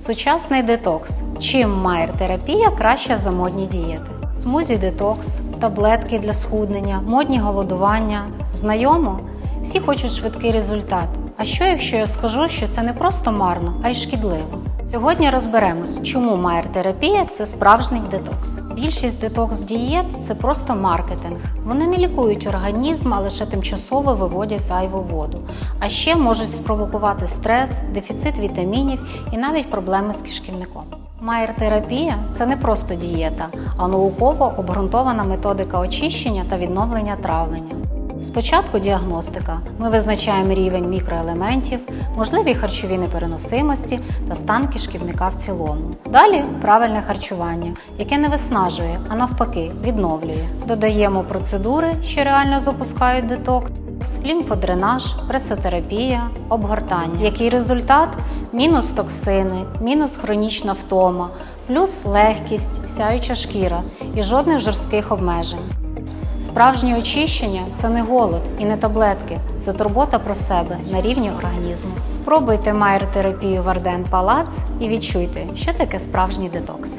Сучасний детокс. Чим майер-терапія краща за модні дієти? Смузі детокс, таблетки для схуднення, модні голодування. Знайомо? Всі хочуть швидкий результат. А що якщо я скажу, що це не просто марно, а й шкідливо? Сьогодні розберемось, чому майер-терапія це справжній детокс. Більшість детокс-дієт це просто маркетинг. Вони не лікують організм, а лише тимчасово виводять зайву воду. А ще можуть спровокувати стрес, дефіцит вітамінів і навіть проблеми з кишківником. Майер-терапія це не просто дієта, а науково обґрунтована методика очищення та відновлення травлення. Спочатку діагностика. Ми визначаємо рівень мікроелементів, можливі харчові непереносимості та стан кишківника в цілому. Далі правильне харчування, яке не виснажує, а навпаки, відновлює. Додаємо процедури, що реально запускають детокс, лімфодренаж, пресотерапія, обгортання. Який результат? Мінус токсини, мінус хронічна втома, плюс легкість, сяюча шкіра і жодних жорстких обмежень. Справжнє очищення це не голод і не таблетки, це турбота про себе на рівні організму. Спробуйте майер-терапію Варден Палац і відчуйте, що таке справжній детокс.